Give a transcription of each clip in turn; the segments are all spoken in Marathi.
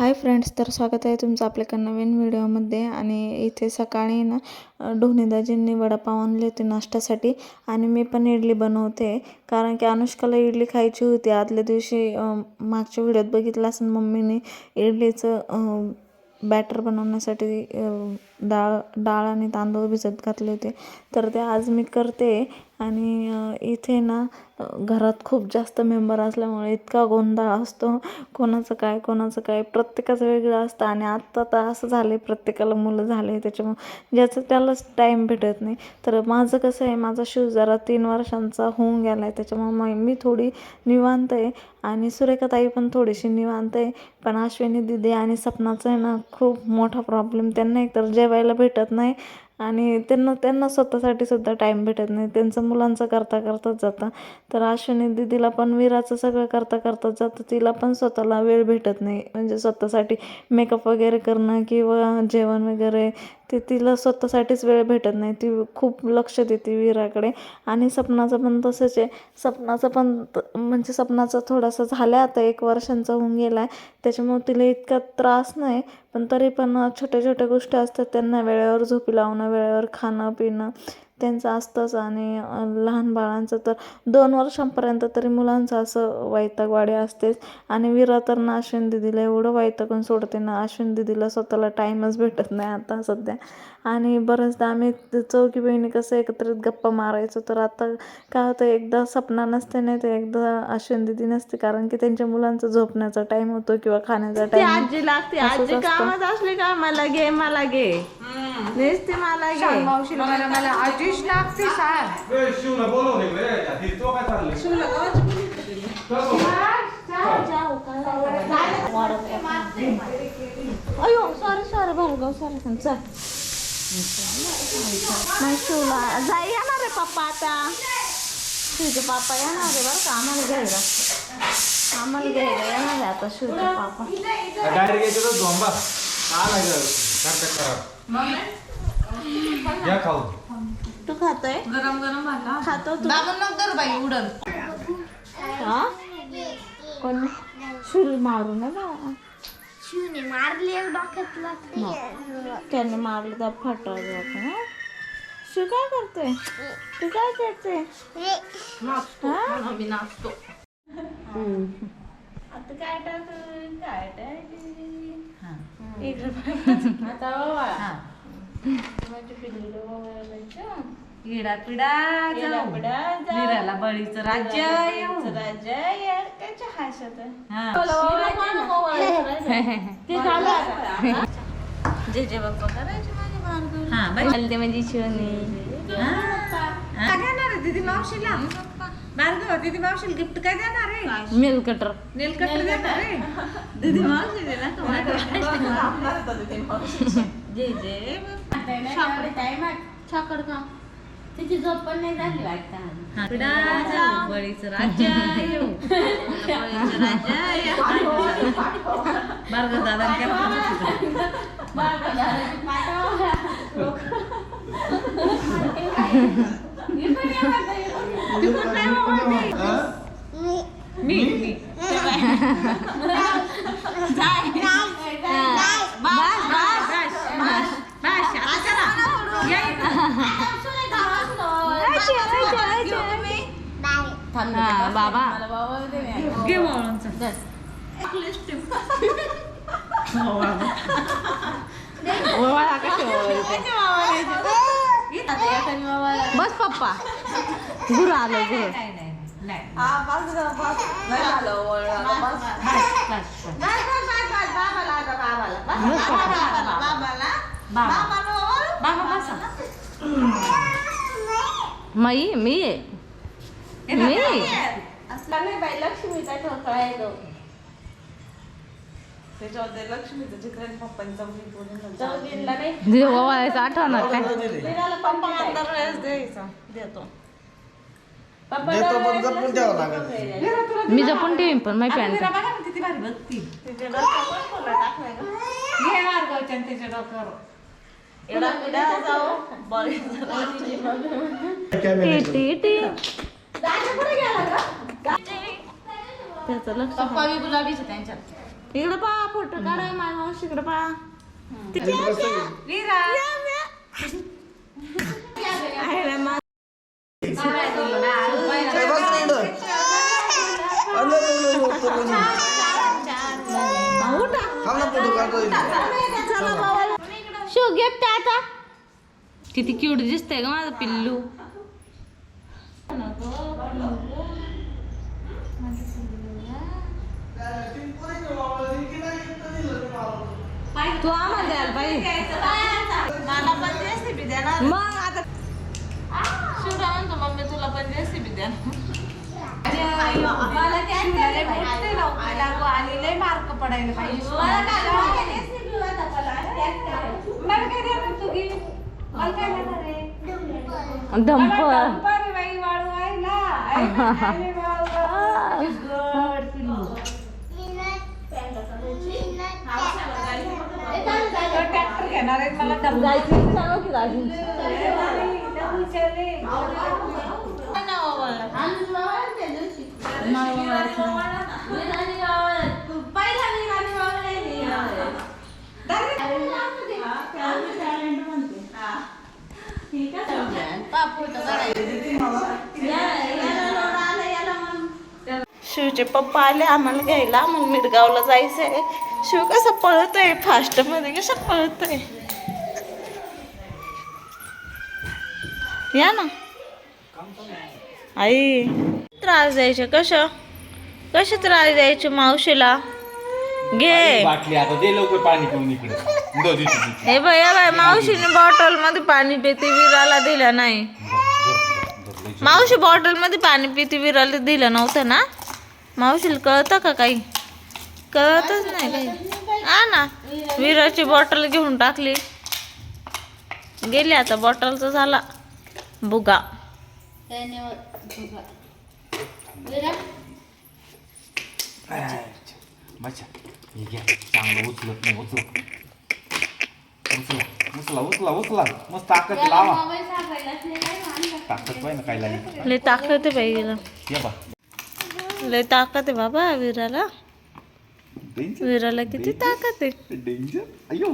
हाय फ्रेंड्स तर स्वागत आहे तुमचं आपल्या एका नवीन व्हिडिओमध्ये. आणि इथे सकाळी ना ढोणेदाजींनी वडापाव आणले होते नाश्त्यासाठी आणि मी पण इडली बनवते. कारण की अनुष्काला इडली खायची होती. आदल्या दिवशी मागच्या व्हिडिओत बघितलं असेल मम्मीने इडलीचं बॅटर बनवण्यासाठी डाळ डाळ आणि तांदूळ भिजत घातले होते. तर ते आज मी करते आणि इथे ना घरात खूप जास्त मेंबर असल्यामुळे इतका गोंधळ असतो. कोणाचं काय कोणाचं काय प्रत्येकाचं वेगळं असतं आणि आत्ता तर असं झालं आहे प्रत्येकाला मुलं झाले त्याच्यामुळं ज्याचं त्यालाच टाईम भेटत नाही. तर माझं कसं आहे माझा शिव जरा तीन वर्षांचा होऊन गेला आहे त्याच्यामुळं मग मी थोडी निवांत आहे. आणि सुरेखाताई पण थोडीशी निवांत आहे. पण अश्विनी दिदी आणि सपनाचं आहे ना खूप मोठा प्रॉब्लेम त्यांना एकतर जेवायला भेटत नाही. आणि त्यांना त्यांना स्वतःसाठी सुद्धा टाईम भेटत नाही. त्यांचं मुलांचं करता करताच जातं. तर अश्विनी दिदीला पण विराचं सगळं करता करताच जातं. तिला पण स्वतःला वेळ भेटत नाही. म्हणजे स्वतःसाठी मेकअप वगैरे करणं किंवा जेवण वगैरे ते तिला स्वतःसाठीच वेळ भेटत नाही. ती खूप लक्ष देते विराकडे. आणि सपनाचं पण तसंच आहे. सपनाचं पण म्हणजे सपनाचं थोडासा झालं आता. एक वर्षांचा होऊन गेला आहे त्याच्यामुळे तिला इतका त्रास नाही. पण तरी पण छोट्या छोट्या गोष्टी असतात. त्यांना वेळेवर झोपी लावणं वेळेवर खाणं पिणं त्यांचं असतंच आणि लहान बाळांचं तर दोन वर्षांपर्यंत तरी मुलांचं असं वैतागवाडी असतेच. आणि विरा तर ना अश्विन दिदीला एवढं वैतागून सोडते ना अश्विन दिदीला स्वतःला टाईमच भेटत नाही आता सध्या. आणि बऱ्याचदा आम्ही चौघी बहिणी कसं एकत्रित गप्पा मारायचो तर आता काय होतं एकदा सपना नसते नाही तर एकदा अश्विन दिदी नसते कारण की त्यांच्या मुलांचा झोपण्याचा टाईम होतो किंवा खाण्याचा ती टाईम आजी लागते. आजी कामात असली का मला घे मला घे. नुसती मला घे. मावशीला मला मला आजीश लागते ए, शिवला. ए, या, ती- तो काय चाललंय? अयो सॉरी सॉरी भार्गव सॉरी चल नाही शिवला जाई येणार आहे पप्पा आता शिवचे पापा येणार आहे बरं का आम्हाला घ्यायला आम्हाला घ्यायला येणार आहे आता शिवचे पापा डायरेक्ट याच्यातच झोंबा आलाय गं. करते खराब. घ्या खाऊ तू खातोय? गरम गरम खातो तू. दाबून बाई उडल हा? कोण शिव मारू ना बा शिवने मारली एक डोक्यात लागते त्याने मारलं तर फटाळ जातं शिव काय करते तू काय करते हा? आता काय टाकू? काय टाकू? आता विराला बळीचं राज्य हा. जे जे बाप्पा करायचे. हा, म्हणजे शिवणी हा. काय देणार दीदी मावशीला भार्गव दीदी मावशीला गिफ्ट काय देणार आहे मिल कटर नेल कटर देणार आहे दीदी मावशी ना का? तिची झोप पण नाही झाली वाटतं हा, बळीचं राज्य येऊ. बळीचं राज्य येऊ. भार्गव दादा मी? मी? हा बाबा घे. ओवाळा बस पप्पा गुरु आलो गुरु नाही, नाही, नाही. मी मी लक्ष्मीचा ठोकळा आहे तो. चौघींना नाही. ओवाळायचं आठवणार काय पप्पा देतो. पप्पा देतो पण जपून लागेल. मी जपून ठेवीन पण माझी पॅन्ट. विरा बघा ना किती भारी बघती. घे भार्गवच्या आणि त्याच्या डोक्यावर. टी टी. त्याचं लक्ष पप्पा बी गुलाबीचे त्यांच्यात. इकडे पहा फोटो काढाय माझ्या मावशी इकडे आहे ना मा- काय बस नाही इकडं. अरे, अरे, अरे, अरे, अरे, अरे. उठा. थांब ना फोटो काढतो इथे. चला बाबा शिव गिफ्ट आता. किती क्यूट दिसतंय ग माझं पिल्लू. तू आम्हाला द्यायला पाहिजे मला पण रेसिपी देणार. मग आता शिव काय म्हणतो मम्मी तुला पण रेसिपी द्या मला काय लागू आणि लय मार्क पडायला पाहिजे मला काय रेसिपी होता मला? काय देणार तू घे मला काय देणार आहे? धंप बाई वाळू आहे ना गड पिल्लू ट्रॅक्टर घेणार आहे मला जायची इच्छा नव्हती शिवचे पप्पा आले आम्हाला घ्यायला. मग मिरगावला जायचंय. शिव कसं पळत आहे फास्टमध्ये कसं पळत या ना. आई त्रास द्यायचे कसं कसे त्रास द्यायचे मावशीला? घे. बाटली आता दे लवकर पाणी पिऊन इकडे. दो, दे, दे, दे. हे बाय बाय मावशीने बॉटलमध्ये पाणी पिते विराला दिलं नाही. मावशी बॉटलमध्ये पाणी पिते विराला दिलं नव्हतं ना? मावशीला कळतं का काही? कळतच नाही काही. हा ना. विराची बॉटल घेऊन टाकली. गेली आता बॉटलचा झाला. बुगा बच्चा हे घ्या चांगलं उचलत नाही उचला उचला उचला उचला उचला मस्त ताकद लावा ताकद पाहिजे ना काय लागेल लय ताकद आहे बाई हिला. ये बा लय ताकद आहे बाबा विराला. विराला किती ताकद आहे. डेंजर अयो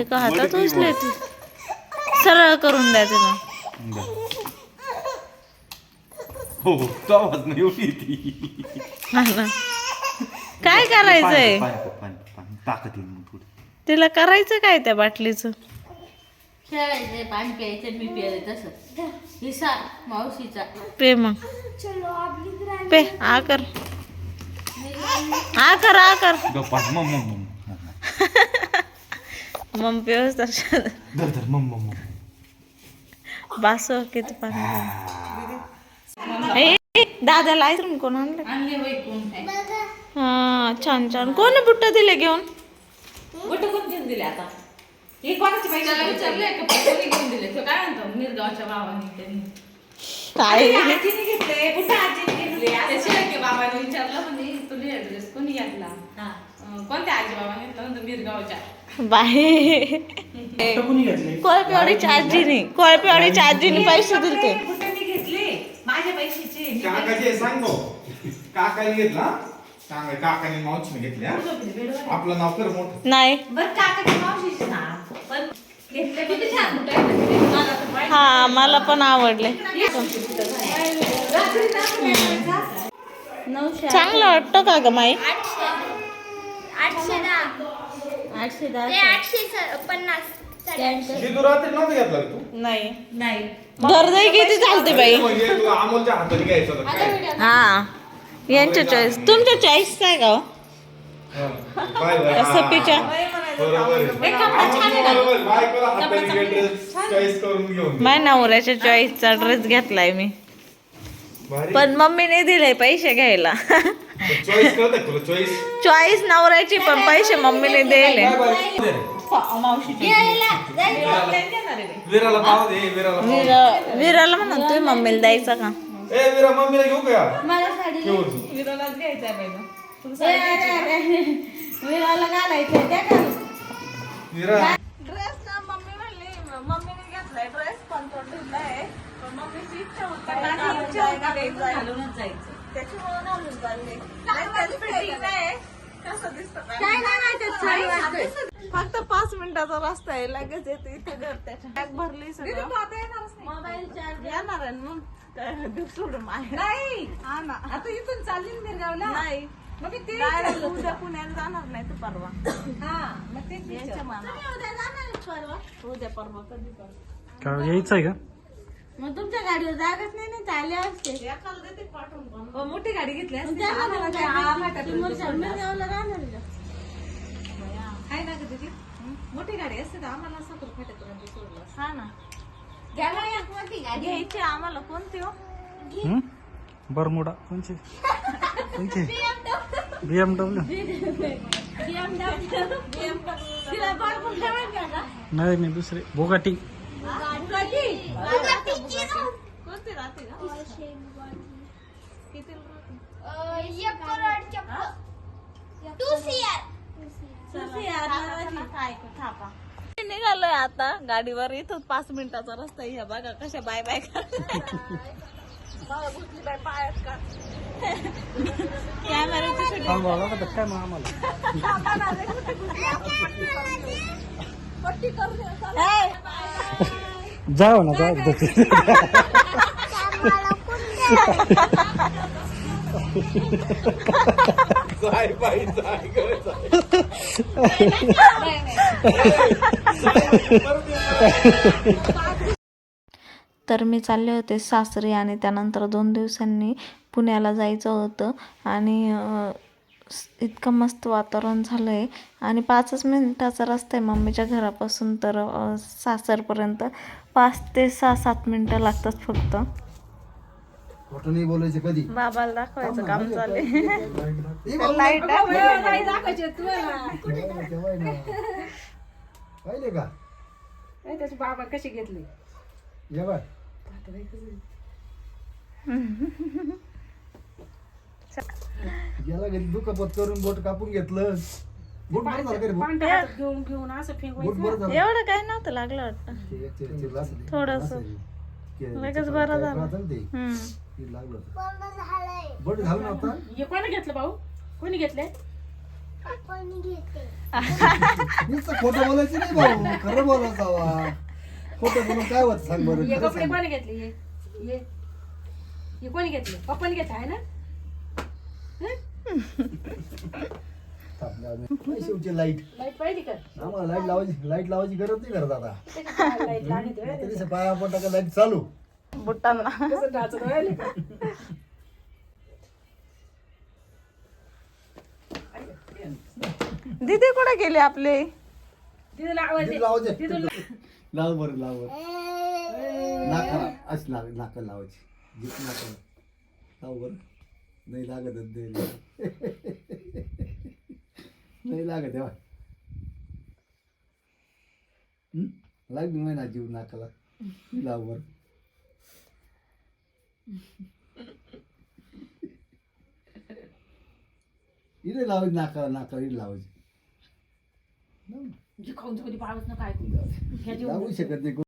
एका हातात उचले ती सरळ करून द्या तिला. हो हो तो आवाज नाही एवढी हा ना. काय करायचंय? पाणी पाणी पाणी ताकद येईल मग थोडी तिला करायचं काय त्या बाटलीचं? खेळायचं पाणी प्यायचं मी प्यायचं तसं. हिसा मावशीचा. पे मग. पे आ कर. आ कर आ कर. गप्पा मम मम मम मम. मग. व्यवस्था धर धर मम मम मम बास किती पाणी ए, दादाला आईस्क्रीम कोण आणलं हा? छान छान कोण बुट्ट दिले घेऊन कुठं कोण घेऊन दिले आता हे कोणाचे पैसे त्याला विचारले का कोणी घेऊन दिले? तो काय म्हणतो मिरगावच्या बाबांनी त्यांनी काय आजीने घेतले आजीने बाबाने विचारलं म्हणजे तुझे ऍड्रेस कोणी घेतला? कोणत्या आजी बाबाने घेतला म्हणतो मिरगावच्या? पैसे दिले कुठे घेतले? माझ्या पैशाचे. काकाचे सांग काकाने घेतला? सांग काकाने मावशीने घेतल्या आपलं नाव कर मोठं. नाही. बरं काकाच्या मावशीचे ना पण घेतले किती छान. हा मला पण आवडले. चांगलं वाटतं का ग माई? आठशे. दहा. आठशे ते आठशे स- पन्नास तू रात्री नव्हतं घेतला का तू? नाही. नाही. किती चालते बाई? म्हणजे तुला अमोलच्या हाताने घ्यायचं होतं. काय हा. यांच्या चॉईस तुमच्या चॉईस काय का हो? Bye bye. सपीच्या बरोबर बायकोला हाताने ड्रेस चॉईस करून घेऊन माझ्या नवऱ्याच्या चॉईसचा ड्रेस घेतलाय मी. पण मम्मीने दिले पैसे घ्यायला. चॉईस नवऱ्याची पण पैसे मम्मीने दिले. विराला पाव दे विराला पाव विरा विराला म्हणा तुम्ही मम्मीला द्यायचा का? ड्रेस ना मम्मी म्हणली मम्मीने घेतलाय ड्रेस पण तो ढिलाय इच्छा होती माझी इच्छा होती घालूनच जायचं त्याच्यामुळे नाही फक्त पाच मिनिटाचा रस्ता आहे लगेच येते इथे घर त्याच्या बॅग भरली सगळं मोबाईल चार्ज येणार आहे मग काय सोडून नाही हा ना आता इथून चालली मिरगावला नाही मग मी ते उद्या पुण्याला जाणार नाही तू परवा हा मग तेच यायच्या मनावर उद्या परवा कधी परवा का यायचं आहे का? मग तुमच्या गाडीवर जागाच नाही ना चालले असते. हो, मोठी गाडी घेतली असती. आम्हाला काय आम्हाला राहणार का? ना ग तुझी मोठी गाडी असते तर आम्हाला साखर फाट्यापर्यंत सोडलं असतं. हा ना. घ्यायला घ्यायची आम्हाला कोणती हो? हं? बरमुडा. कोणची? कोणची? बीएमडब्ल्यू तिला ठेवायचं का? नाही नाही दुसरे. बोगाटी कोणती राहते का? किती टू सीआर निघालोय आता गाडीवर इथं पाच मिनिटाचा रस्ता आहे. ह्या बघा कशा बाय बाय मग आम्हाला. जाऊ ना जाऊ जाय बाई जाय ग, जाय. तर मी चालले होते सासरी आणि त्यानंतर दोन दिवसांनी पुण्याला जायचं होतं. आणि अ, इतकं मस्त वातावरण झालं आहे आणि पाचच मिनिटाचा रस्ता आहे मम्मीच्या घरापासून तर सासरपर्यंत. पाच ते सहा सात मिनटं लागतात फक्त. बोलायचं कधी? बाबाला दाखवायचं काम चालू लाइट दाखवायचे तुला पाहिले का? त्याचे बाबा कसे घेतले? याला घरी दुखापत करून बोट कापून घेतलं. बोट बरं झालं का रे बोट? पांढऱ्या हातात घेऊन घेऊन असं बोट फेकवायचं बरं झालं. एवढं काही नव्हतं लागलं वाटतं. ते- ते- ते असं ते- थोडंसं. असं ते. ते- लगेच बरं काय झालं. राहतं ना ते. हम्म. ते लागलं होतं बोट घालून आता? हे कोणी घेतलं भाऊ? कोणी घेतले नुसतं खोटं बोलायचं नाही भाऊ. खरं बोलायचं हवा. खोटं बोलून काय होत सांग बरं हे खरं कपडे सांग. कोणी घेतले? हे हे हे कोणी घेतले? पप्पाने घेतलं आहे ना. काय शेवटी लाइट लाइट पाहिली का? आम्हाला लाइट लावायची लाइट लावायची गरज नाही करत आता. त्याच्या लाइट लागते होय. तरी पाया पडता का लाइट चालू. बुटांना. कसं? दीदी कुठे गेले आपले? तिथं लावायचे. लाव बरं लाव बरं. नाका अशी लाग नाका लावायची. नाका. लाव बरं. नाही लागत नाही लागत तेव्हा. लागली नाही ना जीव नाकाला? लाव बरं इथे लावायची नाकाला नाकाला इथे लावायची. जे खाऊन कधी पाळत ना काय लावू शकत नाही.